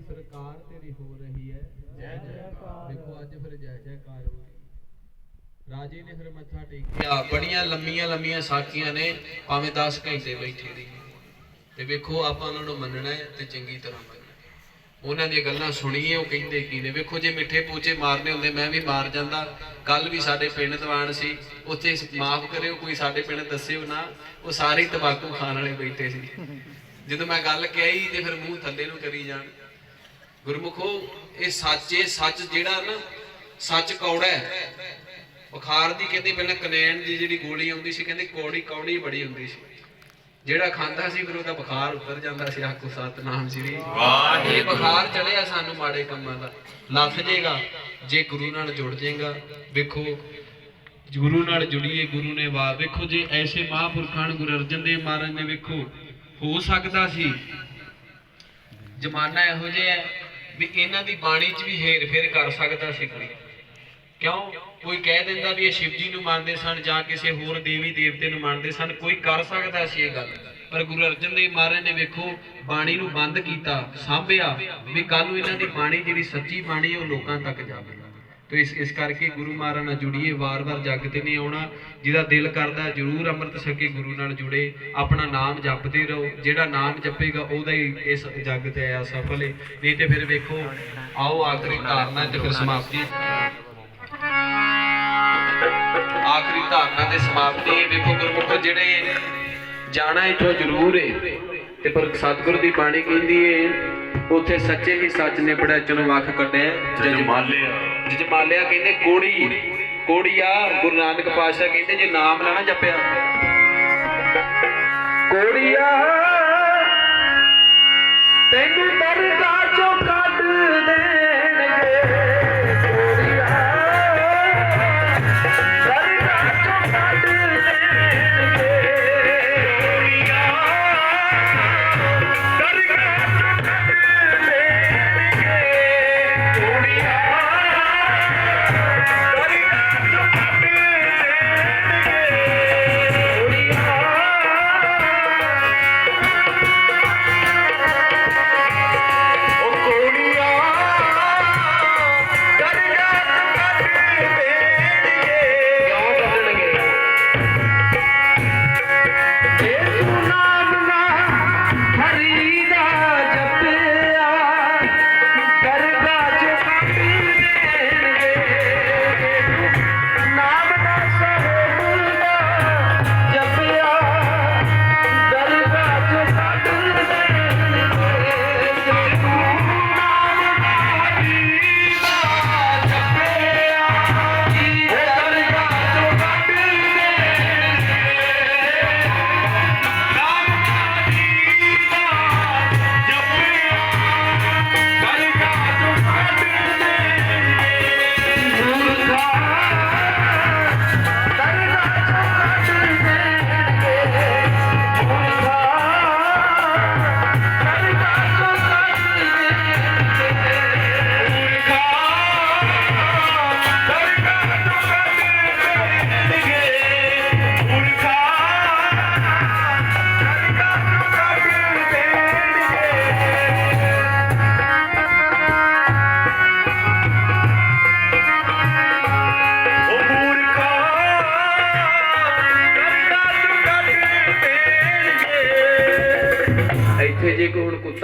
ਸਰਕਾਰ ਜੈ ਜੈਕਾਰ। ਅੱਜ ਫਿਰ ਜੈ ਜੈਕਾਰ ਹੋਈ ਰਾਜੇ ਨੇ ਫਿਰ ਮੱਥਾ ਟੇਕਿਆ ਬੜੀਆਂ ਲੰਮੀਆਂ ਲੰਮੀਆਂ ਸਾਖੀਆਂ ਨੇ, ਭਾਵੇਂ 10 ਘੰਟੇ ਬੈਠੇ ਰਹੀ ਤੇ ਵੇਖੋ, ਆਪਾਂ ਉਹਨਾਂ ਨੂੰ ਮੰਨਣਾ ਹੈ ਤੇ ਚੰਗੀ ਤਰ੍ਹਾਂ ਉਹਨਾਂ ਦੀਆਂ ਗੱਲਾਂ ਸੁਣੀਏ, ਉਹ ਕਹਿੰਦੇ ਕੀ ਨੇ? ਵੇਖੋ ਜੇ ਮਿੱਠੇ ਪੂਚੇ ਮਾਰਨੇ ਹੁੰਦੇ, ਮੈਂ ਵੀ ਮਾਰ ਜਾਂਦਾ। ਕੱਲ ਵੀ ਸਾਡੇ ਪਿੰਡ ਦੀਵਾਨ ਸੀ, ਉੱਥੇ ਮਾਫ ਕਰਿਓ, ਕੋਈ ਸਾਡੇ ਪਿੰਡ ਦੱਸਿਓ ਨਾ, ਉਹ ਸਾਰੇ ਤਬਾਕੂ ਖਾਣ ਵਾਲੇ ਬੈਠੇ ਸੀ। ਜਦੋਂ ਮੈਂ ਗੱਲ ਕਹੀ, ਤੇ ਫਿਰ ਮੂੰਹ ਥੱਲੇ ਨੂੰ ਕਰੀ ਜਾਣ। ਗੁਰਮੁਖੋ, ਇਹ ਸੱਚੇ ਸੱਚ ਜਿਹੜਾ ਨਾ, ਸੱਚ ਕੌੜਾ ਹੈ। ਬੁਖਾਰ ਦੀ ਕਹਿੰਦੇ ਪਹਿਲਾਂ ਕਨੈਣ ਦੀ ਜਿਹੜੀ ਗੋਲੀ ਆਉਂਦੀ ਸੀ, ਕਹਿੰਦੇ ਕੌੜੀ ਕੌੜੀ ਬੜੀ ਹੁੰਦੀ ਸੀ। ਜਿਹੜਾ ਖਾਂਦਾ ਸੀ ਫਿਰ ਉਹਦਾ ਬੁਖਾਰ ਉਤਰ ਜਾਂਦਾ ਸੀ ਆਖੋ ਸਤਨਾਮ ਸ੍ਰੀ ਵਾਹਿਗੁਰੂ। ਇਹ ਬੁਖਾਰ ਚੜਿਆ ਸਾਨੂੰ ਮਾੜੇ ਕੰਮਾਂ ਦਾ। ਲੱਥ ਜਾਏਗਾ ਜੇ ਗੁਰੂ ਨਾਲ ਜੁੜ ਜਾਏਗਾ ਵੇਖੋ ਗੁਰੂ ਨਾਲ ਜੁੜੀਏ ਗੁਰੂ ਨੇ ਵਾ ਵੇਖੋ ਜੇ ਐਸੇ ਮਹਾਂਪੁਰਖਾਂ ਨੂੰ ਗੁਰੂ ਅਰਜਨ ਦੇਵ ਮਹਾਰਾਜ ਨੇ ਵੇਖੋ ਹੋ ਸਕਦਾ ਸੀ। ਜ਼ਮਾਨਾ ਇਹੋ ਜਿਹਾ ਹੈ ਵੀ ਇਹਨਾਂ ਦੀ ਬਾਣੀ 'ਚ ਵੀ ਹੇਰ ਫੇਰ ਕਰ ਸਕਦਾ ਸੀ ਕੋਈ। ਕਿਉਂ? ਕੋਈ ਕਹਿ ਦਿੰਦਾ ਵੀ ਇਹ ਸ਼ਿਵ ਜੀ ਨੂੰ ਮੰਨਦੇ ਸਨ ਜਾਂ ਕਿਸੇ ਹੋਰ ਦੇਵੀ ਦੇਵਤੇ ਨੂੰ ਮੰਨਦੇ ਸਨ, ਕੋਈ ਕਰ ਸਕਦਾ ਸੀ ਇਹ ਗੱਲ। ਪਰ ਗੁਰੂ ਅਰਜਨ ਦੇਵ ਮਹਾਰਾਜ ਨੇ ਵੇਖੋ, ਬਾਣੀ ਨੂੰ ਬੰਦ ਕੀਤਾ, ਸਾਂਭਿਆ ਵੀ ਕੱਲ ਨੂੰ ਇਹਨਾਂ ਦੀ ਬਾਣੀ ਜਿਹੜੀ ਸੱਚੀ ਬਾਣੀ ਉਹ ਲੋਕਾਂ ਤੱਕ ਜਾਵੇ। ਤੋ ਇਸ ਇਸ ਕਰਕੇ ਗੁਰੂ ਮਹਾਰਾਜ ਨਾਲ ਜੁੜੀਏ, ਵਾਰ-ਵਾਰ ਜੱਗ ਤੇ ਨਹੀਂ ਆਉਣਾ। ਜਿਹਦਾ ਦਿਲ ਕਰਦਾ ਜਰੂਰ ਅੰਮ੍ਰਿਤ ਛਕੇ ਗੁਰੂ ਨਾਲ ਜੁੜੇ, ਆਪਣਾ ਨਾਮ ਜਪਦੇ ਰਹੋ। ਜਿਹੜਾ ਨਾਮ ਜਪੇਗਾ, ਉਹਦਾ ਹੀ ਇਸ ਜੱਗ ਤੇ ਆਇਆ ਸਫਲ ਹੈ ਨਹੀਂ ਤੇ ਫਿਰ ਵੇਖੋ, ਆਓ ਆਖਰੀ ਧਾਰਨਾ ਤੇ ਫਿਰ ਸਮਾਪਤੀ। ਆਖਰੀ ਧਾਰਨਾ ਤੇ ਸਮਾਪਤੀ ਵੇਖੋ ਗੁਰਮੁਖ ਜਿਹੜੇ ਜਾਣਾ ਇਥੋਂ ਜ਼ਰੂਰ ਏ ਤੇ ਪਰ ਸਤਿਗੁਰ ਦੀ ਬਾਣੀ ਕਹਿੰਦੀ ਏ ਉਥੇ ਸੱਚੇ ਹੀ ਸੱਚ ਨੇ ਬੜਾ ਚਨੋਂ ਵੱਖ ਕੱਢਿਆ ਜਜਮਾਲਿਆ। ਜਜਮਾਲਿਆ ਕਹਿੰਦੇ ਕੋੜੀ ਕੋੜੀ ਆ ਗੁਰੂ ਨਾਨਕ ਪਾਤਸ਼ਾਹ ਕਹਿੰਦੇ ਜੇ ਨਾਮ ਲੈਣਾ ਜਪਿਆ। ਕੋੜੀਆ ਤੈਨੂੰ ਦਰਗਾਹ ਕਰਦਾ ਜੇ ਕੋਈ ਹੁਣ ਕੁੱਤਾ